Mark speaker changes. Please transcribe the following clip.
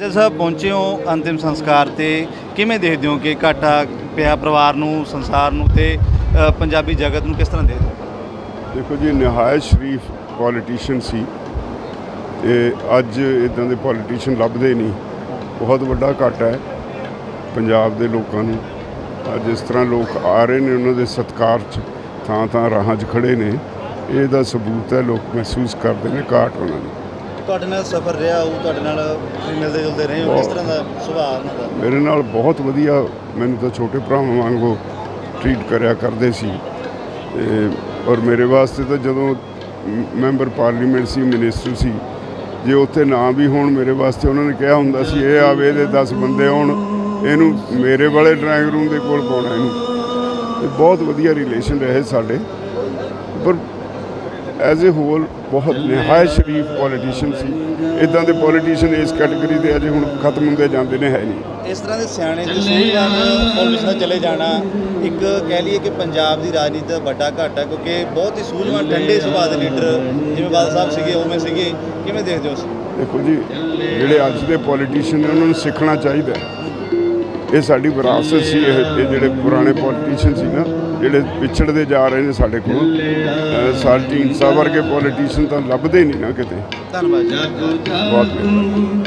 Speaker 1: ਜਦ ਸਾਹਿਬ ਪਹੁੰਚੇ ਹੋ ਅੰਤਿਮ ਸੰਸਕਾਰ ਤੇ। ਕਿਵੇਂ ਦੇਖਦੇ ਹੋ ਕਿ ਘਾਟਾ ਪਿਆ ਪਰਿਵਾਰ ਨੂੰ ਸੰਸਾਰ ਨੂੰ ਤੇ ਅ, ਪੰਜਾਬੀ ਜਗਤ ਨੂੰ ਕਿਸ ਤਰ੍ਹਾਂ ਦੇਖਦੇ ਹੋ?
Speaker 2: ਦੇਖੋ ਜੀ ਨਿਹਾਇਤ ਸ਼ਰੀਫ ਪੋਲੀਟੀਸ਼ੀਅਨ ਸੀ। ਤੇ ਅੱਜ ਇਦਾਂ ਦੇ ਪੋਲੀਟੀਸ਼ੀਅਨ ਲੱਭਦੇ ਨਹੀਂ। ਬਹੁਤ ਵੱਡਾ ਘਾਟਾ ਹੈ ਪੰਜਾਬ ਦੇ ਲੋਕਾਂ ਨੂੰ। ਅੱਜ ਇਸ ਤਰ੍ਹਾਂ ਲੋਕ ਆ ਰਹੇ ਨੇ ਉਹਨਾਂ ਦੇ ਸਤਿਕਾਰ 'ਚ। ਥਾਂ ਥਾਂ ਰਾਹਾਂ 'ਚ ਖੜੇ ਨੇ। ਇਹਦਾ ਸਬੂਤ ਹੈ ਲੋਕ ਮਹਿਸੂਸ ਕਰਦੇ ਨੇ ਘਾਟ ਉਹਨਾਂ ਨੂੰ।
Speaker 1: ਤੁਹਾਡੇ ਨਾਲ ਸਫ਼ਰ ਰਿਹਾ ਉਹ ਤੁਹਾਡੇ ਨਾਲ ਤੁਸੀਂ ਮਿਲਦੇ ਜੁਲਦੇ ਰਹੇ ਹੋ? ਕਿਸ ਤਰ੍ਹਾਂ ਦਾ ਸੁਭਾਅ ਉਹਨਾਂ ਦਾ?
Speaker 2: ਮੇਰੇ ਨਾਲ ਬਹੁਤ ਵਧੀਆ ਮੈਨੂੰ ਤਾਂ ਛੋਟੇ ਭਰਾਵਾਂ ਵਾਂਗੂ ਟਰੀਟ ਕਰਿਆ ਕਰਦੇ ਸੀ। ਤੇ ਔਰ ਮੇਰੇ ਵਾਸਤੇ ਤਾਂ ਜਦੋਂ ਮੈਂਬਰ ਪਾਰਲੀਮੈਂਟ ਸੀ ਮਿਨਿਸਟਰ ਸੀ ਜੇ ਉੱਥੇ ਨਾ ਵੀ ਹੋਣ ਮੇਰੇ ਵਾਸਤੇ ਉਹਨਾਂ ਨੇ ਕਿਹਾ ਹੁੰਦਾ ਸੀ ਇਹ ਆਵੇ ਇਹਦੇ 10 ਬੰਦੇ ਆਉਣ ਇਹਨੂੰ ਮੇਰੇ ਵਾਲੇ ਡਰਾਇੰਗ ਰੂਮ ਦੇ ਕੋਲ ਪਾਉਣਾ ਇਹਨੂੰ। ਬਹੁਤ ਵਧੀਆ ਰਿਲੇਸ਼ਨ ਰਹੇ ਸਾਡੇ। ਪਰ ਐਜ਼ ਅ ਹੋਲ ਬਹੁਤ ਨਿਹਾਇਤ ਸ਼ਰੀਫ ਪੋਲੀਟੀਸ਼ੀਅਨ ਸੀ। ਇਦਾਂ ਦੇ ਪੋਲੀਟੀਸ਼ੀਅਨ ਇਸ ਕੈਟਾਗਰੀ ਦੇ ਅਜੇ ਹੁਣ ਖਤਮ ਹੁੰਦੇ ਜਾਂਦੇ ਨੇ ਹੈ ਨਹੀਂ।
Speaker 1: ਇਸ ਤਰ੍ਹਾਂ ਦੇ ਸਿਆਣੇ ਤੇ ਸੂਝਵਾਨ ਪੋਲੀਟੀਸ਼ਨ ਦਾ ਚਲੇ ਜਾਣਾ ਇੱਕ ਕਹਿ ਲਈਏ ਕਿ ਪੰਜਾਬ ਦੀ ਰਾਜਨੀਤੀ ਦਾ ਵੱਡਾ ਘਾਟਾ ਕਿਉਂਕਿ ਬਹੁਤ ਹੀ ਸੂਝਵਾਨ ਠੰਡੇ ਸੁਭਾਅ ਦੇ ਲੀਡਰ ਜਿਵੇਂ ਬਾਦਲ ਸਾਹਿਬ ਸੀਗੇ ਉਵੇਂ ਸੀਗੇ। ਕਿਵੇਂ ਦੇਖਦੇ ਹੋ
Speaker 2: ਦੇਖੋ ਜੀ ਜਿਹੜੇ ਅੱਜ ਦੇ ਪੋਲੀਟੀਸ਼ੀਅਨ ਨੇ ਉਹਨਾਂ ਨੂੰ ਸਿੱਖਣਾ ਚਾਹੀਦਾ ਹੈ। ਇਹ ਸਾਡੀ ਵਿਰਾਸਤ ਸੀ ਇਹ ਇਹ ਜਿਹੜੇ ਪੁਰਾਣੇ ਪੋਲੀਟੀਸ਼ੀਅਨ ਸੀ ਨਾ ਜਿਹੜੇ ਪਿਛੜਦੇ ਜਾ ਰਹੇ ਨੇ ਸਾਡੇ ਕੋਲ ਸਾਡੀ ਸਾਹਿਬ ਵਰਗੇ ਪੋਲੀਟੀਸ਼ੀਅਨ ਤਾਂ ਲੱਭਦੇ ਨਹੀਂ ਨਾ ਕਿਤੇ।
Speaker 1: ਧੰਨਵਾਦ ਜੀ।
Speaker 2: ਬਹੁਤ ਮਿਹਰਬਾਨੀ।